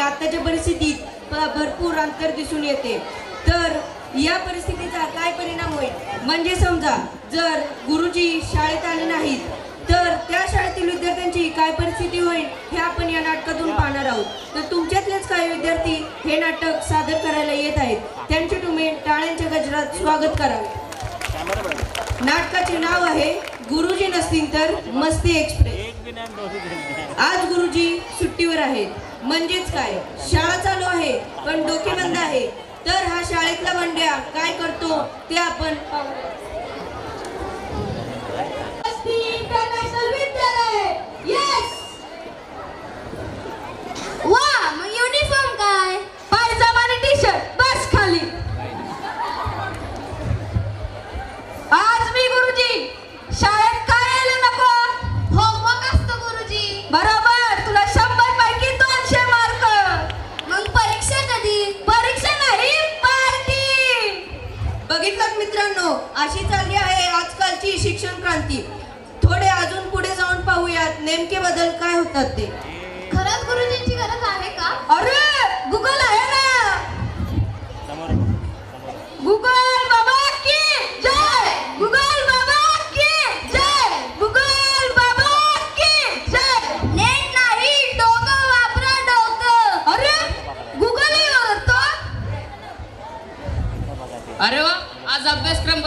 आताच्या परिस्थितीत भरपूर अंतर दिसून येते. तर या परिस्थितीचा काय परिणाम होईल? म्हणजे समजा जर गुरुजी शाळेत आले नाहीत तर त्या शाळेतील विद्यार्थ्यांची काय परिस्थिती होईल हे आपण या नाटकातून पाहणार आहोत. तर तुमच्यातलेच काही विद्यार्थी हे नाटक सादर करायला येत आहेत. त्यांचे तुम्ही टाळ्यांच्या गजरात स्वागत करावे. नाटकाचे नाव आहे गुरुजी नसतील तर मस्ती एक्सप्रेस. आज गुरुजी सुट्टीवर आहेत. म्हणजेच काय? शाळा चालू आहे पण डोके बंद आहे. तर हा शाळेतला बंड्या काय करतो ते आपण बघितलं मित्रांनो अशी चालली आहे आजकालची शिक्षण क्रांती. थोडे अजून पुढे जाऊन पाहूयात नेमके बदल काय होतात ते.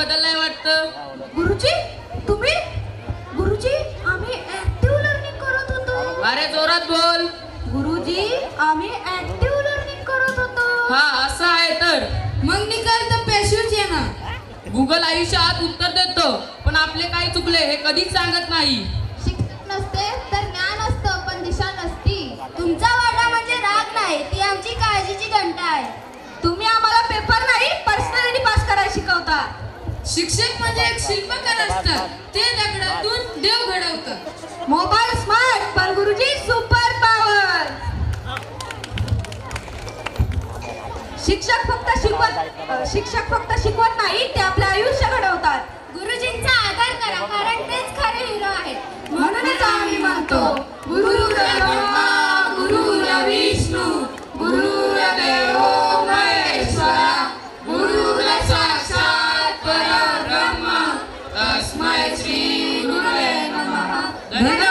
बदललाय वाटतं. गुरुजी तुम्ही? गुरुजी आम्ही ऍक्टिव्ह लर्निंग करत होतो. अरे जोरात बोल. गुरुजी आम्ही ऍक्टिव्ह लर्निंग करत होतो. हा असं आहे तर. मग निकाल तर पेशूच येणार गुगल आयुष्यात उत्तर देतो पण आपले काय चुकले हे कधीच सांगत नाही. शिक्षण नसते तर ज्ञान असतं पण दिशा नसती. तुमचा वाटा म्हणजे राग नाही ती आमची काळजीची घंटा आहे. तुम्ही आम्हाला पेपर नाही पर्सनॅलिटी पास करायला शिकवता. शिक्षक म्हणजे एक शिल्पकार असतात. ते दगडातून देव घडवतात. मोबाईल स्मार्ट पण गुरुजी सुपर पॉवर. शिक्षक फक्त शिकवत शिक्षक फक्त शिकवत नाही ते आपले आयुष्य घडवतात. Shri Guru Namaha.